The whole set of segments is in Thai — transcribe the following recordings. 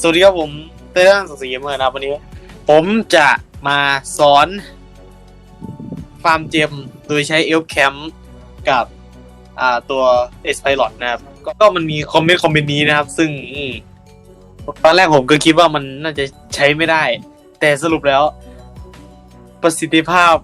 สวัสดีครับผมเต้นสักสีเมอร์นะครับวันนี้ ผมจะมาสอนฟาร์มเจมโดยใช้เอลแคมกับอ่าตัวเอสไพลอตนะครับก็ก็มันมีคอมเมนต์คอมเมนต์นี้นะครับ ซึ่งอืมตอนแรกผมก็คิดว่ามันน่าจะใช้ไม่ได้ แต่สรุปแล้ว ประสิทธิภาพ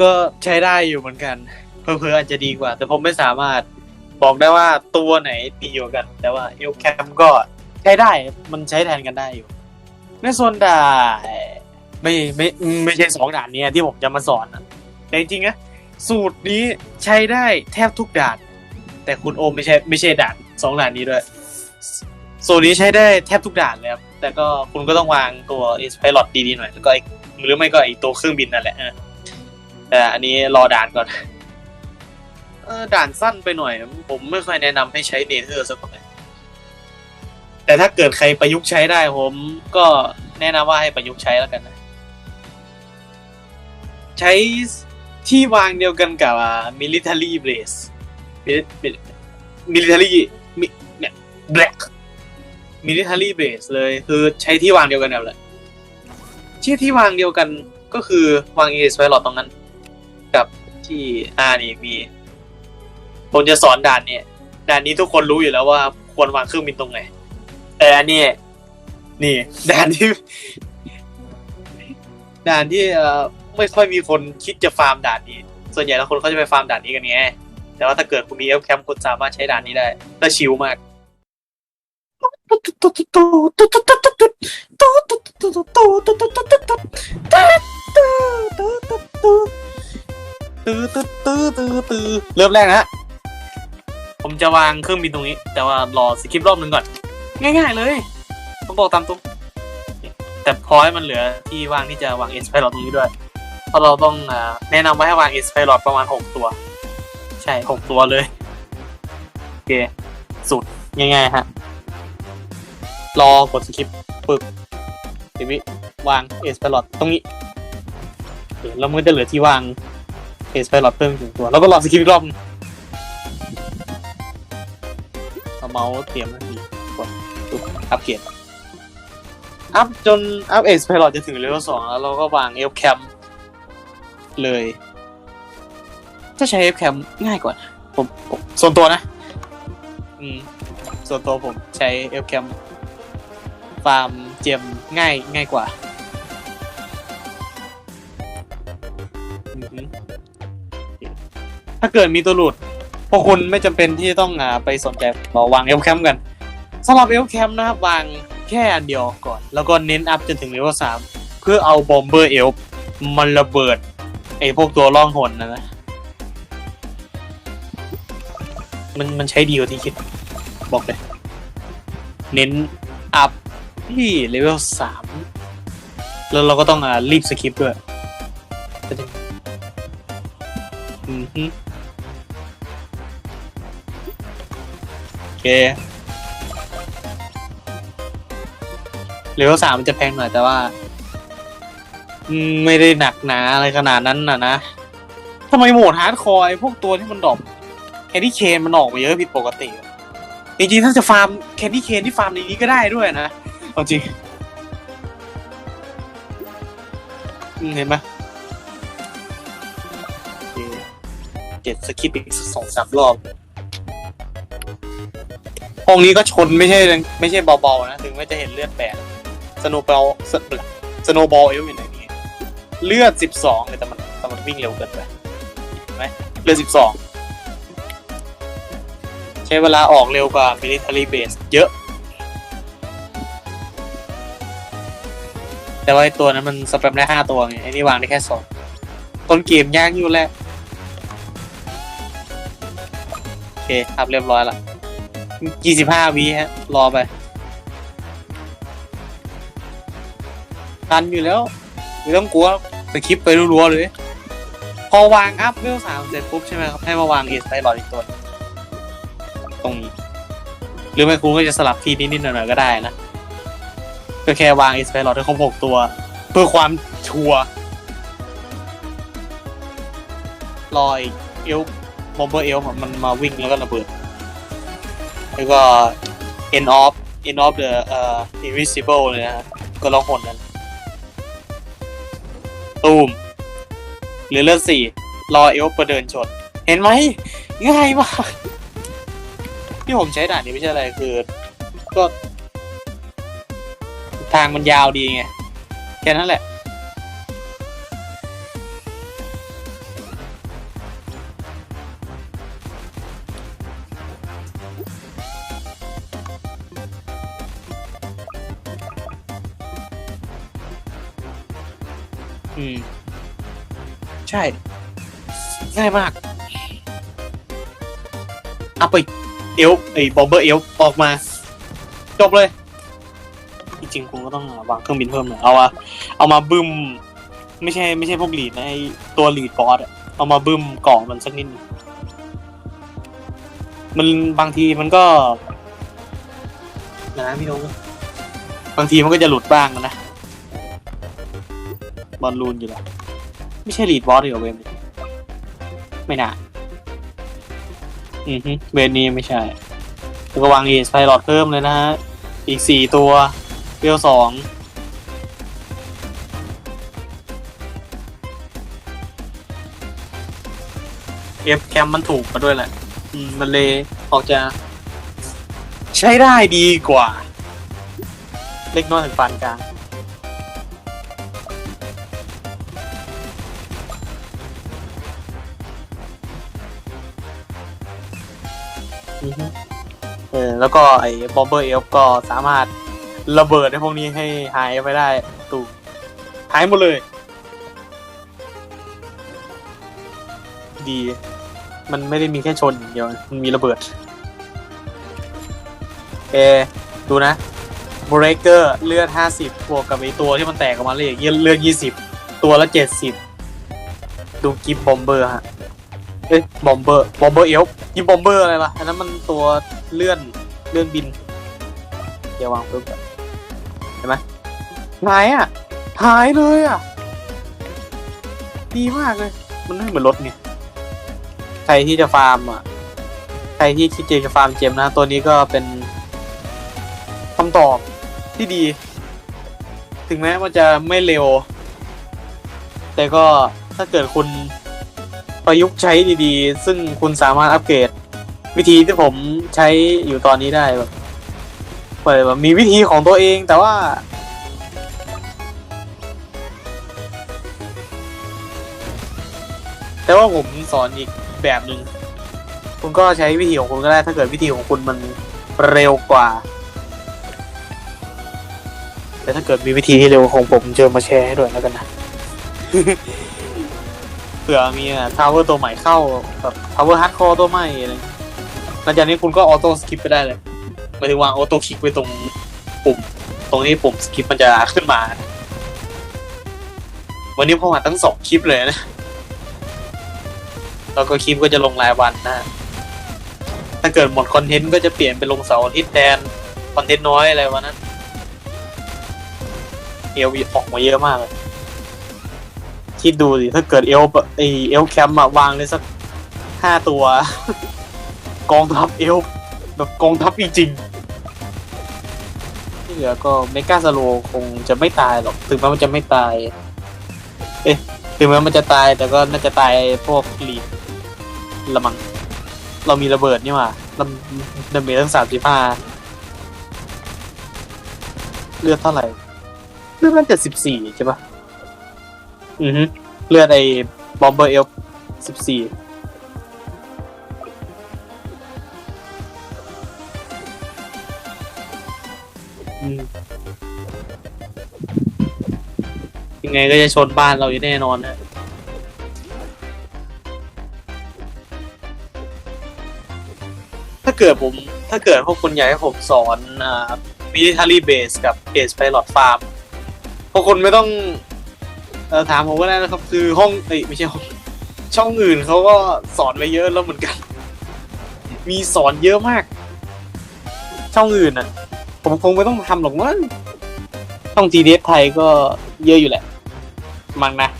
ก็ใช้ได้อยู่เหมือนกัน เพอเพอๆอาจจะดีกว่า แต่ผมไม่สามารถบอกได้ว่าตัวไหนดีกว่ากัน แต่ว่าเอลแคมก็ ใช้ได้มันใช้แทนกันได้อยู่ ในส่วนด่านไม่ไม่ไม่ใช่สองด่านเนี้ยที่ผมจะมาสอนนะแต่จริงๆนะสูตรนี้ใช้ได้แทบทุกด่าน แต่คุณโอมไม่ใช่ไม่ใช่ด่านสองด่านนี้ด้วย สูตรนี้ใช้ได้แทบทุกด่านเลยครับแต่ก็คุณก็ต้องวางตัว i n s p i r o t ดีๆหน่อยแล้วก็ไอ้หรือไม่ก็ไอตัวเครื่องบินนั่นแหละแต่อันนี้รอด่านก่อนด่านสั้นไปหน่อย ผมไม่ค่อยแนะนำให้ใช้เนเธอร์สักเท่าไหร่ แต่ถ้าเกิดใครประยุกต์ใช้ได้ผมก็แนะนำว่าให้ประยุกต์ใช้แล้วกันนะ ใช้ที่วางเดียวกันกับ military base military เนี่ย black military base เลยคือใช้ที่วางเดียวกันแบบเลยที่ที่วางเดียวกันก็คือวาง a s p i r o t ตรงนั้น กับที่อ่านี่มีผมจะสอนด่านเนี่ยด่านนี้ทุกคนรู้อยู่แล้วว่าควรวางเครื่องบินตรงไหน แต่อันนี้นี่ด่านที่ ด่านที่เอ่อไม่ค่อยมีคนคิดจะฟาร์มด่านนี้ ส่วนใหญ่แล้วคนเขาจะไปฟาร์มด่านนี้กันไงแต่ว่าถ้าเกิดคุณมีเอลแคมคุณสามารถใช้ด่านนี้ได้และชิลมากตื้อตื้อตื้อตื้อตื้อเริ่มแรกนะฮะผมจะวางเครื่องบินตรงนี้ แต่ว่ารอสคริปต์รอบหนึ่งก่อน ง่ายๆเลยผมบอกตามตรงแต่พอให้มันเหลือที่ว่างที่จะวางเอสไพลอตตรงนี้ด้วย เพราะเราต้องแนะนำว่าให้วางเอสไพลอตประมาณหกตัว ใช่หกตัวเลย โอเค สุดง่ายๆฮะ รอกดสคริปต์ปึ๊บทีนี้วางเอสไพลอตตรงนี้แล้วมันก็จะเหลือที่วางเอสไปหลอดเพิ่มถึงตัว แล้วก็รอสกิลอีกรอบเอาเมาส์เตรียมนาที อัพเกรดอัพจนอัพเอสไปหลอดจะถึงเลเวลสองแล้วเราก็วางเอฟแคมเลย ถ้าใช้เอฟแคมง่ายกว่า ผมส่วนตัวนะ อืม ส่วนตัวผมใช้เอฟแคมฟาร์มเจมง่ายง่ายกว่าอือหือถ้าเกิดมีตัวหลุดพวกคุณไม่จำเป็นที่ต้องอไปสนใจเราวางเอลแคมกัน สำหรับเอลแคมนะครับวางแค่อันเดียวก่อน แล้วก็เน้นอัพจนถึงเลเวลสามเพื่อเอาบอมเบอร์เอลมันระเบิดไอพวกตัวล่องหนนะนะ มันมันใช้ดีกว่าที่คิด บอกเลย เน้นอัพที่เลเวลสามแล้วเราก็ต้องอ่ารีบสคริปด้วยอืมฮึโอเค เลเวลสามมันจะแพงหน่อยแต่ว่า ไม่ได้หนักหนาอะไรขนาดนั้นน่ะนะทำไมโหมดฮาร์ดคอร์ไอ้พวกตัวที่มันดรอปแคนดี้เคนมันออกมาเยอะผิดปกติจริงๆถ้าจะฟาร์มแคนดี้เคนที่ฟาร์มในนี้ก็ได้ด้วยนะเอาจริงเห็นไหมเจ็ดสคิปอีกสองสามรอบห้องนี้ก็ชนไม่ใช่ ไม่ใช่เบาๆนะ ถึงไม่จะเห็นเลือดแปด สโนว์บอลสโนว์บอลเอลอยู่ไหนนี่เลือดสิบสองเลยแต่มันแต่มันวิ่งเร็วเกินไปเห็นไหมเลือดสิบสองใช้เวลาออกเร็วกว่า military base เยอะ แต่ว่าไอตัวนั้นมันสแปมได้ห้าตัวไงไอ้นี่วางได้แค่สองต้นเกมยากอยู่แหละโอเคครับเรียบร้อยละยี่สิบห้าวิฮะ รอไป ทันอยู่แล้วไม่ต้องกลัวไปคลิปไปรัวๆเลย พอวางอัพเวลสามเสร็จปุ๊บใช่ไหมครับให้มาวางเอสไตลอดอีกตัวตรงนี้หรือไม่คุณก็จะสลับที่นิดๆหน่อยๆก็ได้นะก็แค่วางเอสไตลอดให้ครบหกตัว เพื่อความชัวร์รออีกเอลบอมเบอร์เอลมันมาวิ่งแล้วก็ระเบิด แล้วก็ end off in of the เอ่อ invisible เลยนะฮะก็ร้องหนนั้น ตูมเหลือเลือดสี่รอเอลประเดินชน เห็นไหมง่ายมากที่ผมใช้ด่านนี้ไม่ใช่อะไรคือ ก็ ทางมันยาวดีไง แค่นั้นแหละ อืม ใช่ ง่ายมากเอาไปเอลไอ้บอมเบอร์เอลออกมา จบเลย จริงๆคุณก็ต้องวางเครื่องบินเพิ่มหน่อยเอาอะเอามาบึ้ม ไม่ใช่ไม่ใช่พวกลีดนะไอตัวลีดบอสอะเอามาบึ้มก่อมันสักนิดมันบางทีมันก็นะพี่น้องบางทีมันก็จะหลุดบ้างนะ บอลลูนอยู่แล้วไม่ใช่ลีดบอสหรอเวนไม่น่าอือฮึเวนนี้ไม่ใช่แล้วก็วางเอสไพลอตเพิ่มเลยนะฮะ อีกสี่ตัวเวลสองเอฟแคมมันถูกมาด้วยแหละอืมมันเลยออกจะ ใช้ได้ดีกว่า เล็กน้อยถึงปานกลาง ออแล้วก็ไอ้บอมเบอร์เอฟก็สามารถระเบิดในพวกนี้ให้หายไปได้ตูหายหมดเลย ดี มันไม่ได้มีแค่ชนอย่างเดียวมันมีระเบิดเอดูนะบรกเกอร์เลือด 50บวกกับไอตัวที่มันแตกออกมาเลยเลือด 20 ตัวละ 70 ดูกิฟบอมเบอร์ฮะ เอ้ยบอมเบอร์บอมเบอร์เอลยิงบอมเบอร์อะไรล่ะอันนั้นมันตัวเลื่อนเลื่อนบินเดี๋ยววางปุ๊บก่อนเห็นไหมหายอะหายเลยอะ ดีมากเลย มันไม่เหมือนรถไงใครที่จะฟาร์มอะ ใครที่คิดจะฟาร์มเจมนะ ตัวนี้ก็เป็นคำตอบที่ดี ถึงแม้มันจะไม่เร็ว แต่ก็ถ้าเกิดคุณ ประยุกต์ใช้ดีๆ ซึ่งคุณสามารถอัปเกรด วิธีที่ผมใช้อยู่ตอนนี้ได้แบบเปิดแบบมีวิธีของตัวเองแต่ว่า แต่ว่าผมสอนอีกแบบหนึ่งคุณก็ใช้วิธีของคุณก็ได้ถ้าเกิดวิธีของคุณมันเร็วกว่า แต่ถ้าเกิดมีวิธีที่เร็วของผมเจอมาแชร์ให้ด้วยแล้วกันนะ ผื่อมีทาวเวอร์ตัวใหม่เข้าแบบทาวเวอร์ฮาร์ดคอร์ตัวใหม่อะไรหลังจากนี้คุณก็ออโต้สกิปไปได้เลยหมายถึงวางออโต้คลิกไว้ตรงปุ่ม ตรงนี้ปุ่มสกิปมันจะขึ้นมา วันนี้ผมอัดทั้งสองคลิปเลยนะ แล้วก็คลิปก็จะลงรายวันนะ ถ้าเกิดหมดคอนเทนต์ก็จะเปลี่ยนเป็นลงเสาร์อาทิตย์แทนคอนเทนต์น้อยอะไรวะนั้นเอลออกมาเยอะมากเลย คิดดูสิถ้าเกิดเอลไอเอลแคมป์อะวางเลยสักห้าตัว กองทัพเอลแบบกองทัพจริงๆที่เหลือก็เมกาสโลคงจะไม่ตายหรอก ถึงแม้มันจะไม่ตาย เอ๊ะถึงแม้มันจะตายแต่ก็น่าจะตายพวกลีดละมัง เรามีระเบิดนี่หว่าลำดาเมจตั้งสามสิบห้าเลือดเท่าไหร่ เลือดมันจะสิบสี่ใช่ปะ อือฮึเลือดไอ้บอมเบอร์เอลสิบสี่ยังไงก็จะชนบ้านเราอยู่แน่นอนนะถ้าเกิดผม ถ้าเกิดพวกคุณอยากให้ผมสอนอ่า military base กับ base pilot farm พวกคุณไม่ต้อง เออถามผมก็ได้นะครับคือห้องเอ้ยไม่ใช่ห้องช่องอื่นเขาก็สอนไปเยอะแล้วเหมือนกัน มีสอนเยอะมาก ช่องอื่นอะ ผมคงไม่ต้องทำหรอกมั้งช่อง GDS ไทยก็เยอะอยู่แหละ มั้งนะ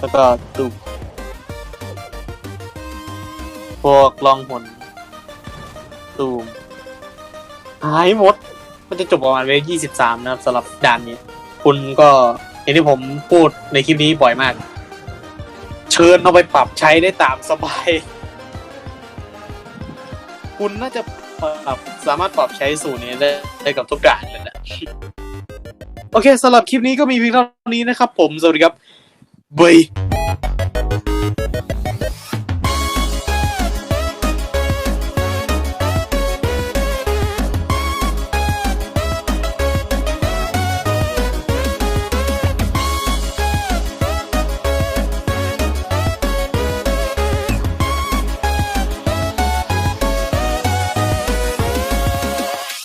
แล้วก็ดูพวกลองหนตูมหายหมด มันจะจบประมาณเวลยี่สิบสามนะครับสำหรับด่านนี้ คุณก็อย่างที่ผมพูดในคลิปนี้บ่อยมาก เชิญเอาไปปรับใช้ได้ตามสบาย คุณน่าจะปรับสามารถปรับใช้สูตรนี้ได้ได้กับทุกด่านเลยนะ โอเคสำหรับคลิปนี้ก็มีเพียงเท่านี้นะครับผม สวัสดีครับบาย